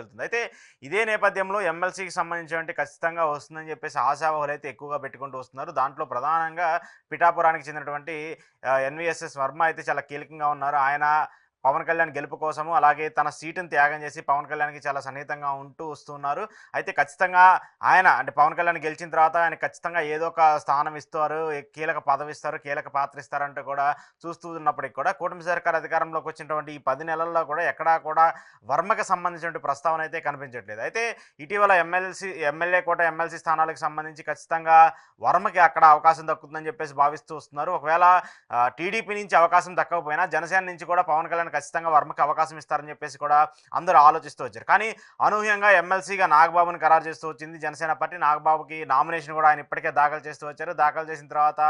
వెళ్తుంది అయితే ఇదే నేపథ్యంలో ఎమ్మెల్సీకి సంబంధించినటువంటి ఖచ్చితంగా వస్తుందని చెప్పేసి ఆశావహులు అయితే ఎక్కువగా పెట్టుకుంటూ వస్తున్నారు. దాంట్లో ప్రధానంగా పిఠాపురానికి చెందినటువంటి ఎన్విఎస్ఎస్ వర్మ అయితే చాలా కీలకంగా ఉన్నారు. ఆయన పవన్ కళ్యాణ్ గెలుపు కోసము అలాగే తన సీటును త్యాగం చేసి పవన్ కళ్యాణ్కి చాలా సన్నిహితంగా ఉంటూ వస్తున్నారు. అయితే ఖచ్చితంగా ఆయన అంటే పవన్ కళ్యాణ్ గెలిచిన తర్వాత ఆయన ఖచ్చితంగా ఏదో ఒక స్థానం ఇస్తారు కీలక పదవి ఇస్తారు కీలక పాత్ర ఇస్తారంటూ కూడా చూస్తూ ఉన్నప్పటికీ కూడా కూటమి సర్కార్ అధికారంలోకి వచ్చినటువంటి ఈ పది నెలల్లో కూడా ఎక్కడా కూడా వర్మకి సంబంధించినటువంటి ప్రస్తావన అయితే కనిపించట్లేదు. అయితే ఇటీవల ఎమ్మెల్సీ ఎమ్మెల్యే కోట ఎమ్మెల్సీ స్థానాలకు సంబంధించి ఖచ్చితంగా వర్మకి అక్కడ అవకాశం దక్కుతుందని చెప్పేసి భావిస్తూ వస్తున్నారు. ఒకవేళ టీడీపీ నుంచి అవకాశం దక్కకపోయినా జనసేన నుంచి కూడా పవన్ కళ్యాణ్ ఖచ్చితంగా వర్మకి అవకాశం ఇస్తారని చెప్పేసి కూడా అందరూ ఆలోచిస్తూ వచ్చారు. కానీ అనూహ్యంగా ఎమ్మెల్సీగా నాగబాబుని ఖరారు చేస్తూ వచ్చింది. జనసేన పార్టీ నాగబాబుకి నామినేషన్ కూడా ఆయన ఇప్పటికే దాఖలు చేస్తూ వచ్చారు. దాఖలు చేసిన తర్వాత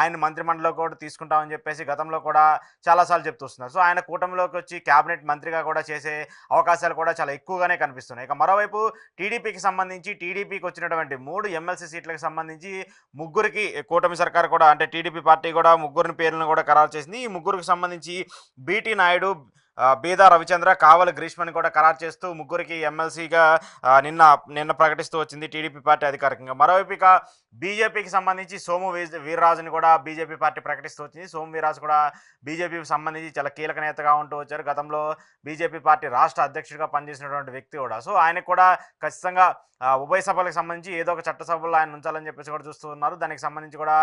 ఆయన మంత్రిమండలిలో కూడా తీసుకుంటామని చెప్పేసి గతంలో కూడా చాలాసార్లు చెప్తూ వస్తున్నారు. సో ఆయన కూటమిలోకి వచ్చి కేబినెట్ మంత్రిగా కూడా చేసే అవకాశాలు కూడా చాలా ఎక్కువగానే కనిపిస్తున్నాయి. ఇక మరోవైపు టీడీపీకి సంబంధించి టీడీపీకి వచ్చినటువంటి మూడు ఎమ్మెల్సీ సీట్లకు సంబంధించి ముగ్గురికి కూటమి సర్కార్ కూడా అంటే టీడీపీ పార్టీ కూడా ముగ్గురిని పేర్లను కూడా ఖరారు చేసింది. ఈ ముగ్గురికి సంబంధించి బీటీ నాయుడు నాయుడు బీదా రవిచంద్ర కావలి గ్రీష్మని కూడా ఖరారు చేస్తూ ముగ్గురికి ఎమ్మెల్సీగా నిన్న నిన్న ప్రకటిస్తూ వచ్చింది టీడీపీ పార్టీ అధికారికంగా. మరోవైపు ఇక బీజేపీకి సంబంధించి సోము వీర్రాజుని కూడా బీజేపీ పార్టీ ప్రకటిస్తూ వచ్చింది. సోము వీర్రాజు కూడా బీజేపీకి సంబంధించి చాలా కీలక నేతగా ఉంటూ వచ్చారు. గతంలో బీజేపీ పార్టీ రాష్ట్ర అధ్యక్షుడిగా పనిచేసినటువంటి వ్యక్తి కూడా. సో ఆయనకు కూడా ఖచ్చితంగా ఉభయ సభలకు సంబంధించి ఏదో ఒక చట్టసభలో ఆయన ఉంచాలని చెప్పేసి కూడా చూస్తూ ఉన్నారు. దానికి సంబంధించి కూడా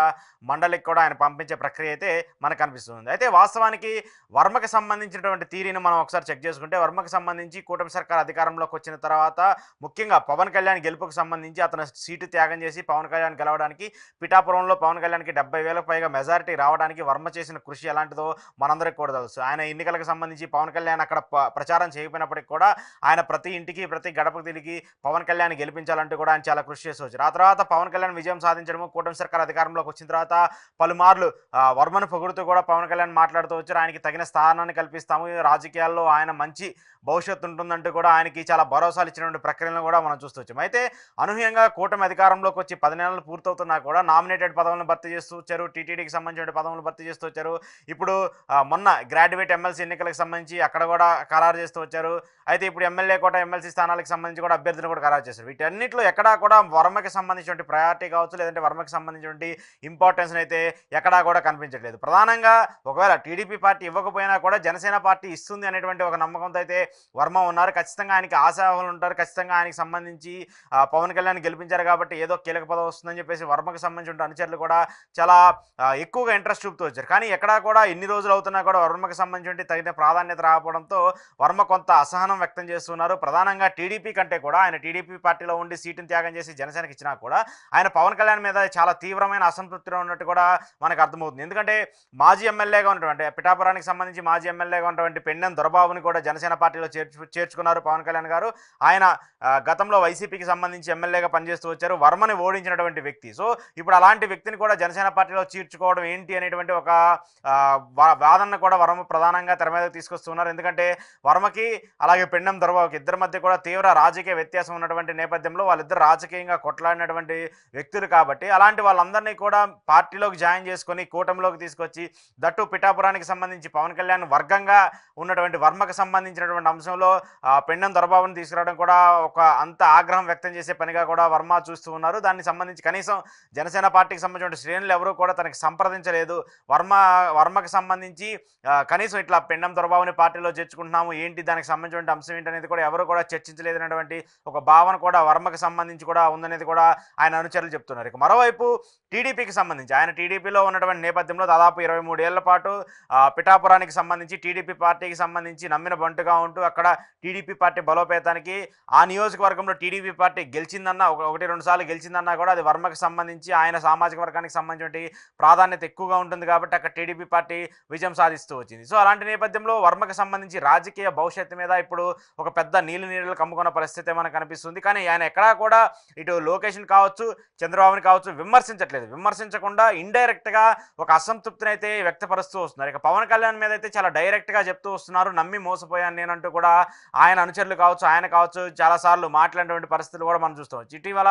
మండలికి కూడా ఆయన పంపించే ప్రక్రియ అయితే మనకు కనిపిస్తుంది. అయితే వాస్తవానికి వర్మకి సంబంధించినటువంటి తీరిని మనం ఒకసారి చెక్ చేసుకుంటే వర్మకి సంబంధించి కూటమి సర్కార్ అధికారంలోకి వచ్చిన తర్వాత ముఖ్యంగా పవన్ కళ్యాణ్ గెలుపుకు సంబంధించి అతను సీటు త్యాగం చేసి పవన్ కళ్యాణ్ గెలవడానికి పిఠాపురంలో పవన్ కళ్యాణ్కి డెబ్బై వేలకు పైగా మెజారిటీ రావడానికి వర్మ చేసిన కృషి ఎలాంటిదో మనందరికీ కూడా తెలుసు. ఆయన ఎన్నికలకు సంబంధించి పవన్ కళ్యాణ్ అక్కడ ప్రచారం చేయకపోయినప్పటికీ కూడా ఆయన ప్రతి ఇంటికి ప్రతి గడపకు తిరిగి పవన్ కళ్యాణ్ గెలిపించాలంటూ కూడా ఆయన చాలా కృషి చేసి ఆ తర్వాత పవన్ కళ్యాణ్ విజయం సాధించడము కూటమి సర్కార్ అధికారంలోకి వచ్చిన తర్వాత పలుమార్లు వర్మను పొగుడుతూ కూడా పవన్ కళ్యాణ్ మాట్లాడుతూ వచ్చారు. ఆయనకి తగిన స్థానాన్ని కల్పిస్తాము. రాజకీయాల్లో ఆయన మంచి భవిష్యత్తు ఉంటుందంటూ కూడా ఆయనకి చాలా భరోసాలు ఇచ్చినటువంటి ప్రక్రియలను కూడా మనం చూస్తూ అయితే అనూహ్యంగా కూటమి అధికారంలోకి వచ్చి పది నెలలు పూర్తవుతున్నా కూడా నామినేటెడ్ పదవులను భర్తీ చేస్తూ వచ్చారు. టీటీడీకి సంబంధించిన పదవులను భర్తీ చేస్తూ వచ్చారు. ఇప్పుడు మొన్న గ్రాడ్యుయేట్ ఎమ్మెల్సీ ఎన్నికలకు సంబంధించి అక్కడ కూడా ఖరారు చేస్తూ వచ్చారు. అయితే ఇప్పుడు ఎమ్మెల్యే కోట ఎమ్మెల్సీ స్థానాలకు సంబంధించి కూడా అభ్యర్థులు కూడా ఖరారు చేశారు. వీటన్నిటిలో ఎక్కడా కూడా వర్మకి సంబంధించినటువంటి ప్రయారిటీ కావచ్చు లేదంటే వర్మకి సంబంధించినటువంటి ఇంపార్టెన్స్ అయితే ఎక్కడా కూడా కనిపించట్లేదు. ప్రధానంగా ఒకవేళ టీడీపీ పార్టీ ఇవ్వకపోయినా కూడా జనసేన పార్టీ ఇస్తుంది అనేటువంటి ఒక నమ్మకంతో అయితే వర్మ ఉన్నారు. ఖచ్చితంగా ఆయనకి ఆశావాహులు ఉంటారు. ఖచ్చితంగా ఆయనకి సంబంధించి పవన్ కళ్యాణ్ గెలిపించారు కాబట్టి ఏదో కీలక పదవి వస్తుందని చెప్పేసి వర్మకు సంబంధించిన అనుచరులు కూడా చాలా ఎక్కువగా ఇంట్రెస్ట్ చూపుతూ వచ్చారు. కానీ ఎక్కడా కూడా ఎన్ని రోజులు అవుతున్నా కూడా వర్మకు సంబంధించి తగిన ప్రాధాన్యత రాకపోవడంతో వర్మ కొంత అసహనం వ్యక్తం చేస్తున్నారు. ప్రధానంగా టీడీపీ కంటే కూడా ఆయన టీడీపీ పార్టీలో ఉండి సీటును త్యాగం చేసి జనసేనకి ఇచ్చినా కూడా ఆయన పవన్ కళ్యాణ్ మీద చాలా తీవ్రమైన అసంతృప్తిలో ఉన్నట్టు కూడా మనకు అర్థమవుతుంది. ఎందుకంటే మాజీ ఎమ్మెల్యేగా ఉన్నటువంటి పిఠాపురానికి సంబంధించి మాజీ ఎమ్మెల్యేగా ఉన్నటువంటి పెన్నెం దొరబాబుని కూడా జనసేన పార్టీ పార్టీలో చేర్చు చేర్చుకున్నారు పవన్ కళ్యాణ్ గారు. ఆయన గతంలో వైసీపీకి సంబంధించి ఎమ్మెల్యేగా పనిచేస్తూ వచ్చారు. వర్మని ఓడించినటువంటి వ్యక్తి. సో ఇప్పుడు అలాంటి వ్యక్తిని కూడా జనసేన పార్టీలో చేర్చుకోవడం ఏంటి అనేటువంటి ఒక వా- వాదనను కూడా వర్మ ప్రధానంగా తెర మీద తీసుకొస్తున్నారు. ఎందుకంటే వర్మకి అలాగే పెండం దొరబాబుకి ఇద్దరి మధ్య కూడా తీవ్ర రాజకీయ వ్యత్యాసం ఉన్నటువంటి నేపథ్యంలో వాళ్ళిద్దరు రాజకీయంగా కొట్లాడినటువంటి వ్యక్తులు కాబట్టి అలాంటి వాళ్ళందరినీ కూడా పార్టీలోకి జాయిన్ చేసుకొని కూటమిలోకి తీసుకొచ్చి దట్టు పిఠాపురానికి సంబంధించి పవన్ కళ్యాణ్ వర్గంగా ఉన్నటువంటి వర్మకు సంబంధించినటువంటి అంశంలో పెండం దొరబాబుని తీసుకురావడం కూడా ఒక అంత ఆగ్రహం వ్యక్తం చేసే పనిగా కూడా వర్మ చూస్తూ ఉన్నారు. దానికి సంబంధించి కనీసం జనసేన పార్టీకి సంబంధించిన శ్రేణులు ఎవరూ కూడా తనకి సంప్రదించలేదు. వర్మ వర్మకు సంబంధించి కనీసం ఇట్లా పెండం దొరబాబుని పార్టీలో చేర్చుకుంటున్నాము ఏంటి దానికి సంబంధించిన అంశం ఏంటి అనేది కూడా ఎవరు కూడా చర్చించలేదు అనేటువంటి ఒక భావన కూడా వర్మకు సంబంధించి కూడా ఉందనేది కూడా ఆయన అనుచరులు చెప్తున్నారు. ఇక మరోవైపు టీడీపీకి సంబంధించి ఆయన టీడీపీలో ఉన్నటువంటి నేపథ్యంలో దాదాపు ఇరవై మూడేళ్ళ పాటు పిఠాపురానికి సంబంధించి టీడీపీ పార్టీకి సంబంధించి నమ్మిన బంటుగా ఉంటూ అక్కడ టీడీపీ పార్టీ బలోపేతానికి ఆ నియోజకవర్గంలో టీడీపీ పార్టీ గెలిచిందన్న ఒక- ఒకటి రెండు సార్లు గెలిచిందన్నా కూడా అది వర్మకు సంబంధించి ఆయన సామాజిక వర్గానికి సంబంధించిన ప్రాధాన్యత ఎక్కువగా ఉంటుంది కాబట్టి అక్కడ టీడీపీ పార్టీ విజయం సాధిస్తూ వచ్చింది. సో అలాంటి నేపథ్యంలో వర్మకు సంబంధించి రాజకీయ భవిష్యత్తు మీద ఇప్పుడు ఒక పెద్ద నీళ్ళు నీళ్ళు కమ్ముకున్న పరిస్థితి మనకు కనిపిస్తుంది కానీ ఆయన ఎక్కడా కూడా ఇటు లోకేషన్ కావచ్చు చంద్రబాబుని కావచ్చు విమర్శించట్లేదు. విమర్శించకుండా ఇండైరెక్ట్గా ఒక అసంతృప్తిని అయితే వ్యక్తపరుస్తూ వస్తున్నారు. ఇక పవన్ కళ్యాణ్ మీద అయితే చాలా డైరెక్ట్గా చెప్తూ వస్తున్నారు. నమ్మి మోసపోయాను నేనంటూ కూడా ఆయన అనుచరులు కావచ్చు ఆయన కావచ్చు చాలాసార్లు మాట్లాడినటువంటి పరిస్థితులు కూడా మనం చూస్తాం. ఇటీవల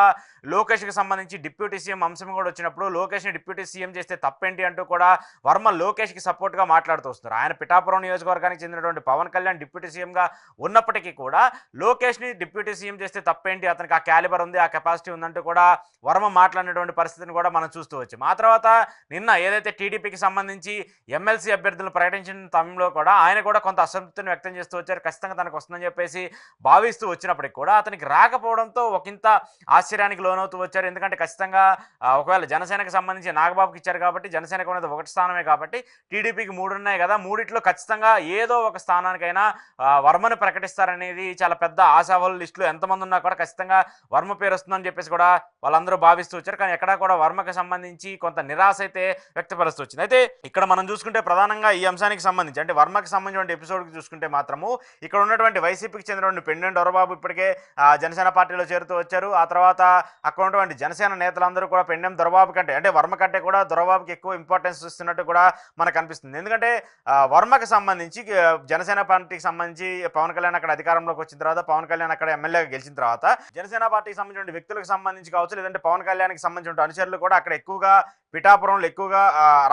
లోకేష్కి సంబంధించి డిప్యూటీ సీఎం అంశం కూడా వచ్చినప్పుడు లోకేష్ని డిప్యూటీ సీఎం చేస్తే తప్పేంటి అంటూ కూడా వర్మ లోకేష్కి సపోర్ట్గా మాట్లాడుతూ వస్తున్నారు. ఆయన పిఠాపురం నియోజకవర్గానికి చెందినటువంటి పవన్ కళ్యాణ్ డిప్యూటీ సీఎంగా ఉన్నప్పటికీ కూడా లోకేష్ని డిప్యూటీ సీఎం చేస్తే తప్పేంటి? అతనికి ఆ క్యాలిబర్ ఉంది ఆ కెపాసిటీ ఉందంటూ కూడా వర్మ మాట్లాడినటువంటి పరిస్థితిని కూడా మనం చూస్తూ వచ్చాం. ఆ తర్వాత నిన్న ఏదైతే టీడీపీకి సంబంధించి ఎమ్మెల్సీ అభ్యర్థులను ప్రకటించిన సమయంలో కూడా ఆయన కూడా కొంత అసంతృప్తిని వ్యక్తం చేస్తూ వచ్చారు. ఖచ్చితంగా తనకు వస్తుందని చెప్పేసి భావిస్తూ వచ్చినప్పటికి కూడా అతనికి రాకపోవడంతో ఒకంత ఆశ్చర్యానికి లోనవుతూ వచ్చారు. ఎందుకంటే ఖచ్చితంగా ఒకవేళ జనసేనకు సంబంధించి నాగబాబుకి ఇచ్చారు కాబట్టి జనసేనకు ఉన్నది ఒకటి స్థానమే కాబట్టి టీడీపీకి మూడు ఉన్నాయి కదా మూడిట్లో ఖచ్చితంగా ఏదో ఒక స్థానానికైనా వర్మను ప్రకటిస్తారనేది చాలా పెద్ద ఆశావాహుల లిస్టులో ఎంతమంది ఉన్నా కూడా ఖచ్చితంగా వర్మ పేరు వస్తుందని చెప్పేసి కూడా వాళ్ళందరూ భావిస్తూ వచ్చారు. కానీ ఎక్కడా కూడా వర్మకి సంబంధించి కొంత నిరాశ అయితే వ్యక్తపరుస్తూ వచ్చింది. అయితే ఇక్కడ మనం చూసుకుంటే ప్రధానంగా ఈ అంశానికి సంబంధించి అంటే వర్మకి సంబంధించిన ఎపిసోడ్కి చూసుకుంటే మాత్రము ఇక్కడ ఉన్నటువంటి వైసీపీకి చెందినటువంటి పెండెం దొరబాబు ఇప్పటికే జనసేన పార్టీలో చేరుతూ వచ్చారు. ఆ తర్వాత అక్కడ ఉన్నటువంటి జనసేన నేతలందరూ కూడా పెండెం దొరబాబు కంటే అంటే వర్మ కంటే కూడా దొరబాబుకి ఎక్కువ ఇంపార్టెన్స్ ఇస్తున్నట్టు కూడా మనకు అనిపిస్తుంది. ఎందుకంటే వర్మకు వర్మకి సంబంధించి జనసేన పార్టీకి సంబంధించి పవన్ కళ్యాణ్ అక్కడ అధికారంలోకి వచ్చిన తర్వాత పవన్ కళ్యాణ్ అక్కడ ఎమ్మెల్యేగా గెలిచిన తర్వాత జనసేన పార్టీకి సంబంధించిన వ్యక్తులకు సంబంధించి కావచ్చు లేదంటే పవన్ కళ్యాణ్కి సంబంధించిన అనుచరులు కూడా అక్కడ ఎక్కువగా పిఠాపురంలో ఎక్కువగా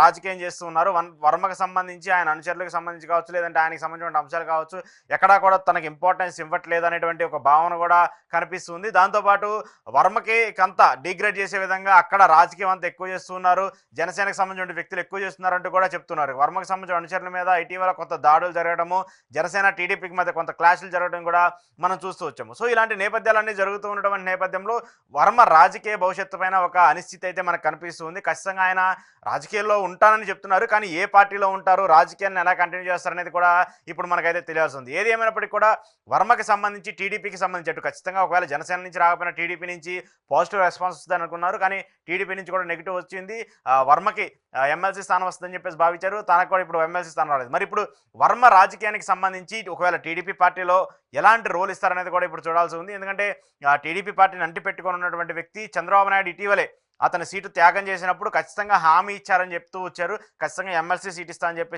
రాజకీయం చేస్తూ ఉన్నారు. వన్ వర్మకు సంబంధించి ఆయన అనుచరులకు సంబంధించి కావచ్చు లేదంటే ఆయనకి సంబంధించిన అంశాలు కావచ్చు ఎక్కడా కూడా తనకు ఇంపార్టెన్స్ ఇవ్వట్లేదు అనేటువంటి ఒక భావన కూడా కనిపిస్తుంది. దాంతోపాటు వర్మకి కంత డిగ్రేడ్ చేసే విధంగా అక్కడ రాజకీయం అంతా ఎక్కువ చేస్తున్నారు జనసేనకు సంబంధించిన వ్యక్తులు ఎక్కువ చేస్తున్నారంటూ కూడా చెప్తున్నారు. వర్మకు సంబంధించిన అనుచరుల మీద ఇటీవల కొంత దాడులు జరగడము జనసేన టీడీపీకి మధ్య కొంత క్లాషులు జరగడం కూడా మనం చూస్తూ వచ్చాము. సో ఇలాంటి నేపథ్యాలన్నీ జరుగుతూ ఉండడం నేపథ్యంలో వర్మ రాజకీయ భవిష్యత్తు పైన ఒక అనిశ్చితి అయితే మనకు కనిపిస్తుంది. ఖచ్చితంగా ఆయన రాజకీయాల్లో ఉంటానని చెప్తున్నారు. కానీ ఏ పార్టీలో ఉంటారు రాజకీయాన్ని ఎలా కంటిన్యూ చేస్తారనేది కూడా ఇప్పుడు మనకైతే తెలియాల్సి ఉంది. ఏది ఏమైనప్పటికీ కూడా వర్మకి సంబంధించి టీడీపీకి సంబంధించి అటు ఖచ్చితంగా ఒకవేళ జనసేన నుంచి రాకపోయినా టీడీపీ నుంచి పాజిటివ్ రెస్పాన్స్ వస్తుంది అనుకున్నారు. కానీ టీడీపీ నుంచి కూడా నెగిటివ్ వచ్చింది. వర్మకి ఎమ్మెల్సీ స్థానం వస్తుందని చెప్పేసి భావించారు. తనకు కూడా ఇప్పుడు ఎమ్మెల్సీ స్థానం రాలేదు. మరి ఇప్పుడు వర్మ రాజకీయానికి సంబంధించి ఒకవేళ టీడీపీ పార్టీలో ఎలాంటి రోల్ ఇస్తారనేది కూడా ఇప్పుడు చూడాల్సి ఉంది. ఎందుకంటే టీడీపీ పార్టీని అంటి పెట్టుకొని ఉన్నటువంటి వ్యక్తి చంద్రబాబు నాయుడు ఇటీవలే అతని సీటు త్యాగం చేసినప్పుడు ఖచ్చితంగా హామీ ఇచ్చారని చెప్తూ వచ్చారు. ఖచ్చితంగా ఎమ్మెల్సీ సీట్ ఇస్తా అని చెప్పేసి